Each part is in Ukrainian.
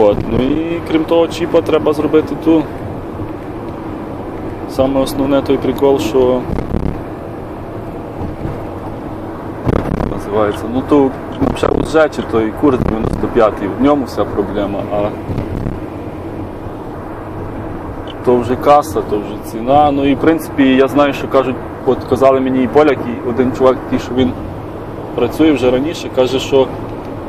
От. Ну і крім того, чіпа треба зробити ту. Саме основне той прикол, що називається. Ну то взагалі уже чи той курс 95 в ньому вся проблема, а то вже каса, то вже ціна. Ну і в принципі я знаю, що кажуть, от казали мені і поляк, і один чувак, такий, що він працює вже раніше, каже, що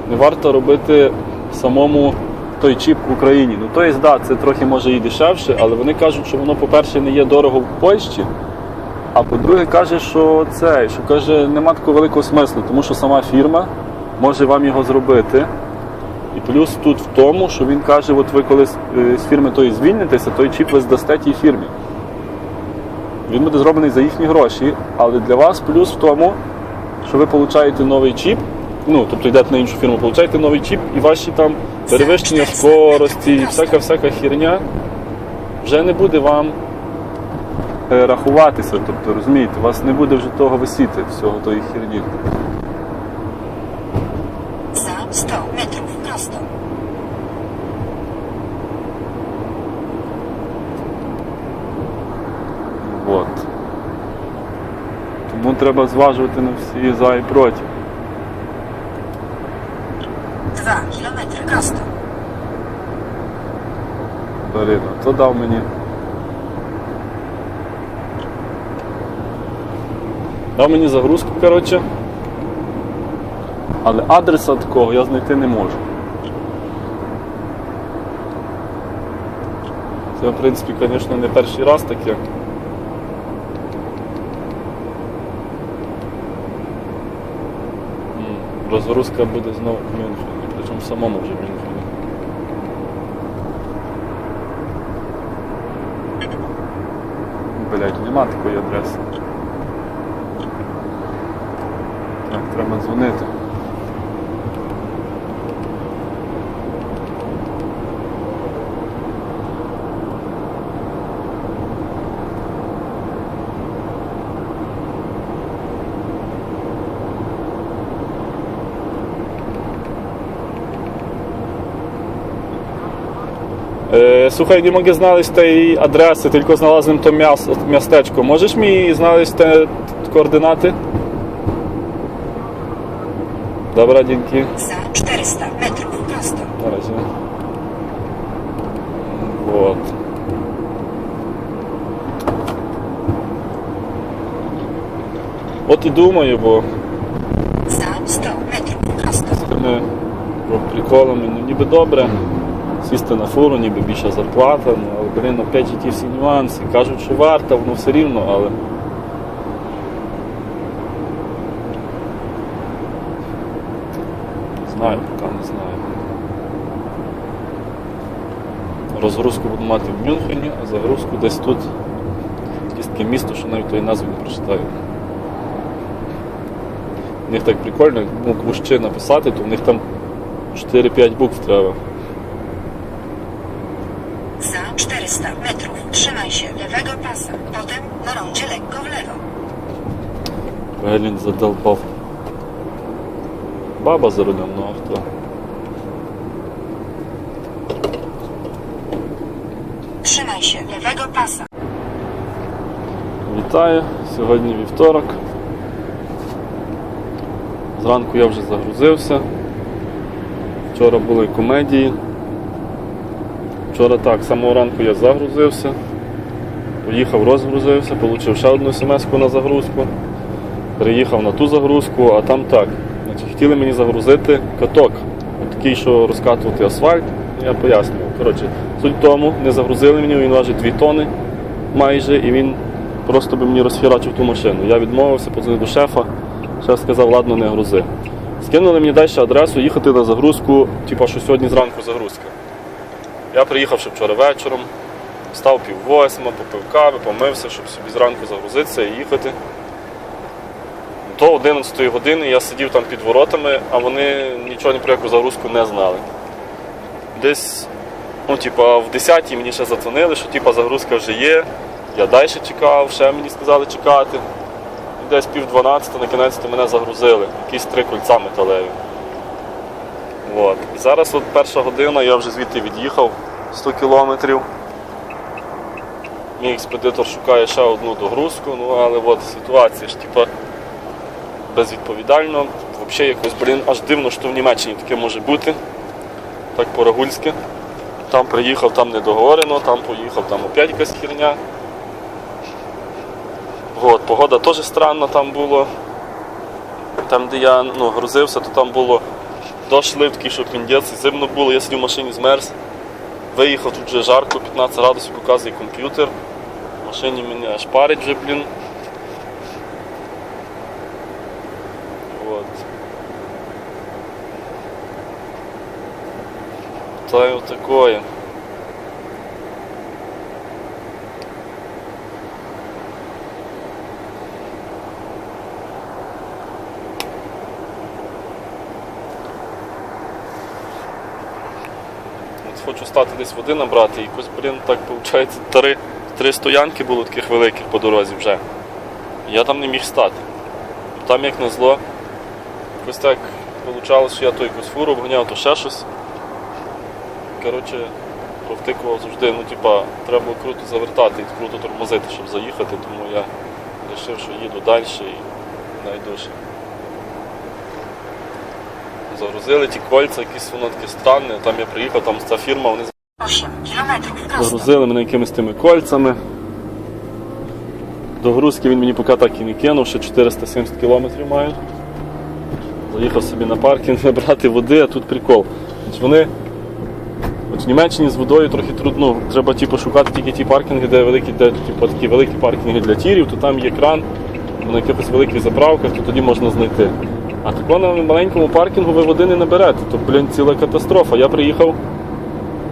не варто робити самому той чіп в Україні. Ну то є, да, це трохи може і дешевше, але вони кажуть, що воно, по-перше, не є дорого в Польщі. А по-друге, каже, що це, що каже, нема такого великого смислу, тому що сама фірма може вам його зробити. І плюс тут в тому, що він каже, от ви коли з, е, фірми тої звільнитеся, той чіп ви здасте тій фірмі. Він буде зроблений за їхні гроші, але для вас плюс в тому, що ви получаєте новий чіп, ну, тобто йдете на іншу фірму, получаєте новий чіп, і ваші там перевищення скорості, і всяка-всяка херня вже не буде вам е, рахуватися. Тобто, розумієте, у вас не буде вже того висіти, всього тої херні. Za 100 metrów prosto. От. Тому треба зважувати на всі за і проти. 2 kilometry prosto. Блін, а то дав мені. Дав мені загрузку, коротше. Але адреса такого я знайти не можу. Це, в принципі, звісно, не перший раз таке. Розгрузка буде знову в Мюнхені, самому вже Мюнхені. Блять, нема такої адреси. Так, треба дзвонити. Słuchaj, nie mogę znaleźć tej adresy, tylko znalazłem to miasto, miasteczko. Możesz mi znaleźć te koordynaty? Dobra, dzięki. Za 400 metrów prosto. На раzie. Вот. От і думаю, бо Za 100 metrów prosto. з тими бо приколами, ну ніби добре. Сісти на фуру, ніби більша зарплата, ну, але блін, опять ті всі нюанси. Кажуть, що варто, воно все рівно, але. Знаю, поки не знаю. Розгрузку буду мати в Мюнхені, а загрузку десь тут. Якесь таке місто, що навіть тої назви не прочитаю. У них так прикольно, ну, квущі написати, то в них там 4-5 букв треба. Za 400 metrów trzymaj się lewego pasa. Potem na rondzie lekko w lewo. Блін, задолбав. Баба за рулем, ну авто. Trzymaj się lewego pasa. Вітаю, сьогодні вівторок. Зранку я вже загрузився. Вчора були комедії. Вчора так, самого ранку я загрузився. Поїхав, розгрузився, отримав ще одну смс на загрузку. Приїхав на ту загрузку, а там так. Значить, хотіли мені загрузити каток. Такий, що розкатувати асфальт, я пояснював. Коротше, суть в тому, не загрузили мені, він важить 2 тони майже, і він просто би мені розхерачив ту машину. Я відмовився, подзвонив до шефа, шеф сказав, ладно, не грузи. Скинули мені далі адресу їхати на загрузку, типу, що сьогодні зранку загрузка. Я приїхав ще вчора вечором, встав пів восьма, попив кави, помився, щоб собі зранку загрузитися і їхати. До 11 години я сидів там під воротами, а вони нічого ні про яку загрузку не знали. Десь, ну, типа, в 10 мені ще задзвонили, що типа, загрузка вже є. Я далі чекав, ще мені сказали чекати. І десь пів 12 на кінець мене загрузили. Якісь три кольця металеві. От. І зараз от перша година, я вже звідти від'їхав 100 кілометрів. Мій експедитор шукає ще одну догрузку, ну але от ситуація ж типа безвідповідально. Взагалі якось, блін, аж дивно, що в Німеччині таке може бути. Так по-рагульськи. Там приїхав, там не договорено, там поїхав, там опять якась херня. От, погода теж странна там було. Там, де я ну, грузився, то там було дощ лив такий, що піндець, зимно було, я сидів в машині змерз. Виїхав, тут вже жарко, 15 градусів показує комп'ютер. В машині мене аж парить вже, блін. От. Та й отакое. Хочу стати десь води набрати, якось, блін, так виходить, три, три стоянки було таких великих по дорозі вже. Я там не міг стати. Там як назло, якось так вийшло, що я то якусь фуру обганяв, то ще щось. Коротше, провтикував завжди, ну типа, треба було круто завертати і круто тормозити, щоб заїхати, тому я вирішив, що їду далі і знайду ще. Загрузили ті кольця, якісь воно таке странне, там я приїхав, там ця фірма, вони 8 kilometrów. Загрузили мене якимись тими кольцями. До грузки він мені поки так і не кинув, ще 470 кілометрів маю. Заїхав собі на паркінг набрати води, а тут прикол. Значить, Вони от в Німеччині з водою трохи трудно. Треба типу, шукати тільки ті паркінги, де великі, де типу, такі великі паркінги для тірів, то там є кран, на якихось великих заправках, то тоді можна знайти. А тако на маленькому паркінгу ви води не наберете, то блін, ціла катастрофа. Я приїхав.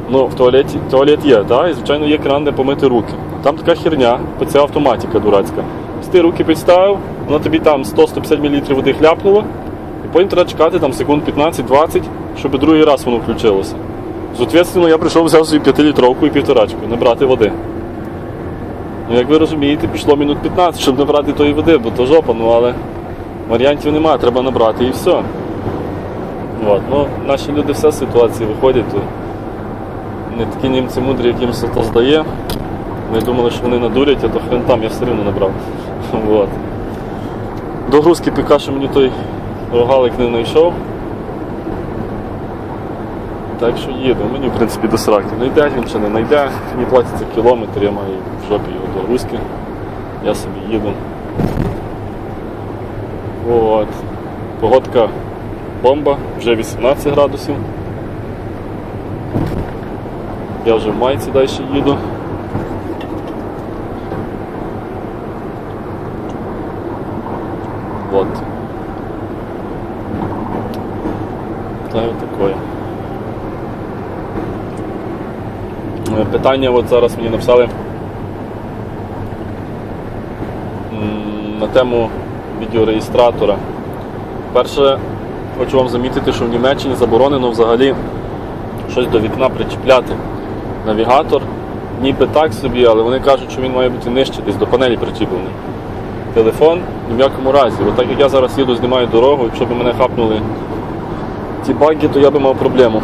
Ну, в туалеті туалет є, да? і звичайно є кран, де помити руки. Там така херня, це автоматика дурацька. Ти руки підставив, вона тобі там 100-150 мл води хляпнула, і потім треба чекати там секунд 15-20, щоб другий раз воно включилося. Соответственно, я прийшов, взяв собі 5-літровку і півторачку, набрати води. Ну, як ви розумієте, пішло минут 15, щоб набрати тої води, бо то жопа, ну але варіантів немає, треба набрати і все. От. Ну, наші люди все з ситуації виходять. Не такі німці мудрі, яким все то здає. Ми думали, що вони надурять, а то хрен там, я все рівно набрав. Вот. До грузки поки мені той рогалик не знайшов. Так що їду, мені в принципі до сраки. Найде він чи не найде, мені платиться кілометр, я маю в жопі його до грузки. Я собі їду. От. Погодка бомба, вже 18 градусів. Я вже в майці далі їду. Вот. Та й такое. Е, Питання от зараз мені написали на тему відеореєстратора. Перше, хочу вам замітити, що в Німеччині заборонено взагалі щось до вікна причіпляти. Навігатор ніби так собі, але вони кажуть, що він має бути нижче, десь до панелі причіплений. Телефон ні в якому разі. От так як я зараз їду, знімаю дорогу, якщо б мене хапнули ці баги, то я би мав проблему.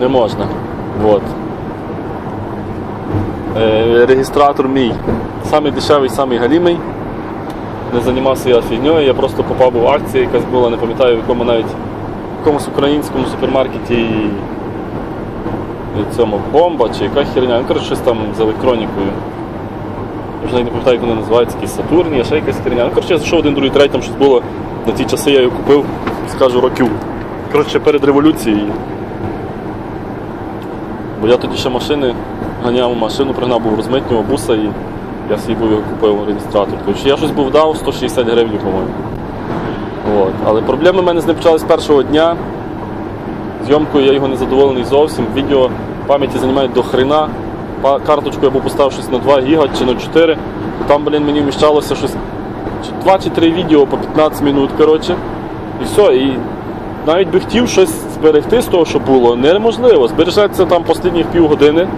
Не можна. От. Е, реєстратор мій. Самий дешевий, самий галімий. Не займався я фігньою, я просто попав в акцію, якась була, не пам'ятаю, в якому навіть в якомусь українському супермаркеті і цьому бомба чи яка херня. Ну, коротше, щось там з електронікою. Я вже навіть не пам'ятаю, як вона називається, якісь Сатурні, а ще якась херня. Ну, коротше, я зайшов один, другий, третій, там щось було. На ті часи я його купив, скажу, років. Коротше, перед революцією. Бо я тоді ще машини ганяв машину, пригнав був розмитнього буса і я собі був купив реєстратор. Тобто я щось був дав 160 гривень, по-моєму. От. Але проблеми в мене з ним почались з першого дня. Зйомкою я його не задоволений зовсім. Відео пам'яті займає до хрена. Карточку я був поставив щось на 2 гіга чи на 4. І там, блін, мені вміщалося щось 2 чи 3 відео по 15 минут, коротше. І все. І навіть би хотів щось зберегти з того, що було, неможливо. Збережеться там останніх півгодини.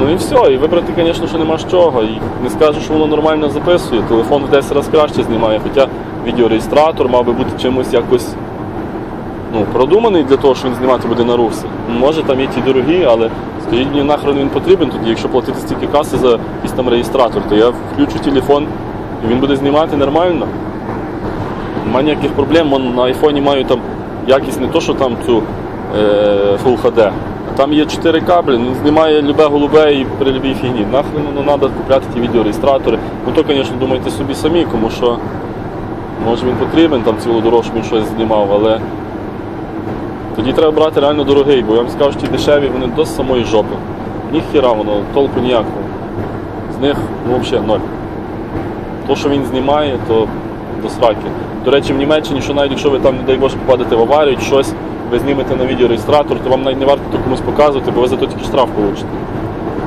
Ну і все, і вибрати, звісно, що нема з чого. І не скажу, що воно нормально записує. Телефон в 10 разів краще знімає, хоча відеореєстратор мав би бути чимось якось ну, продуманий для того, що він знімати буде на русі. Може там є ті дорогі, але скажіть мені нахрен він потрібен тоді, якщо платити стільки каси за якийсь там реєстратор, то я включу телефон і він буде знімати нормально. Немає ніяких проблем, Вон на айфоні маю там якість не то, що там цю е, Full HD. Там є 4 каблі, він знімає любе голубе і при любій фігні. Нахрен ну, треба купляти ті відеореєстратори. Ну то, звісно, думайте собі самі, тому що може він потрібен там цілу щоб він щось знімав, але тоді треба брати реально дорогий, бо я вам скажу, що ті дешеві вони до самої жопи. Ніхіра воно, толку ніякого. З них ну, взагалі ноль. То, що він знімає, то до сраки. До речі, в Німеччині, що навіть якщо ви там, не дай Боже, попадете в аварію, щось, ви знімете на відеореєстратор, то вам навіть не варто комусь показувати, бо ви за то тільки штраф получите.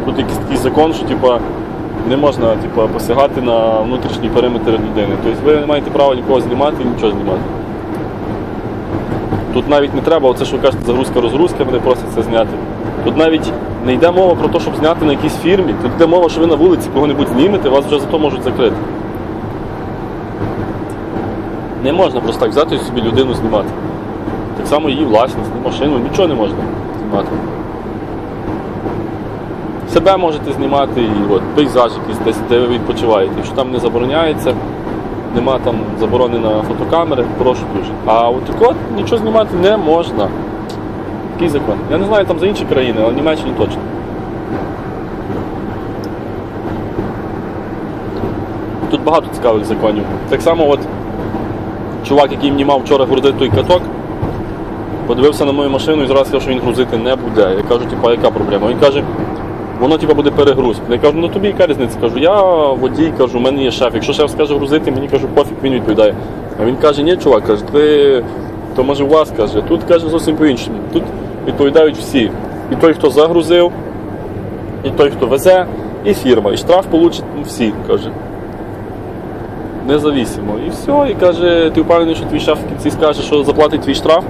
Тут якийсь такий закон, що типа, не можна типа, посягати на внутрішній периметр людини. Тобто ви не маєте права нікого знімати і нічого знімати. Тут навіть не треба, оце що ви кажете, загрузка-розгрузка, вони просять це зняти. Тут навіть не йде мова про те, щоб зняти на якійсь фірмі. Тут йде мова, що ви на вулиці кого-небудь знімете, вас вже за то можуть закрити. Не можна просто так взяти собі людину знімати. Так само її власність, ні машину, нічого не можна знімати. Себе можете знімати і от, пейзаж якийсь десь, де ви відпочиваєте. Якщо там не забороняється, нема там заборони на фотокамери, прошу дуже. А от так от нічого знімати не можна. Який закон? Я не знаю там за інші країни, але в Німеччині точно. Тут багато цікавих законів. Так само, от чувак, який мені вчора грузити той каток, подивився на мою машину і зразу сказав, що він грузити не буде. Я кажу, типа, яка проблема? Він каже, воно типа буде перегруз. Я кажу, ну тобі яка різниця? Кажу, я водій, кажу, у мене є шеф. Якщо шеф скаже грузити, мені кажу, пофіг, він відповідає. А він каже, ні, чувак, каже, ти то може у вас каже. Тут каже зовсім по-іншому. Тут відповідають всі. І той, хто загрузив, і той, хто везе, і фірма. І штраф получать всі, каже. Независимо. І все, і каже, ти впевнений, що твій шеф в кінці скаже, що заплатить твій штраф.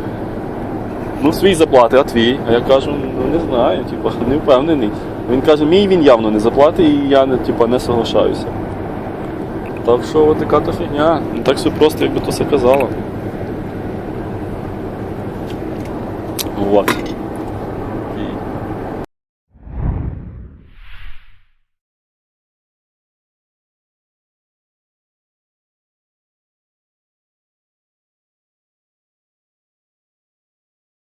Ну, свій заплати, а твій. А я кажу, ну не знаю, типу, не впевнений. Він каже, мій він явно не заплатить, і я типу, не соглашаюся. Так що от така то фігня. Не так все просто, як би то все казало. Вот.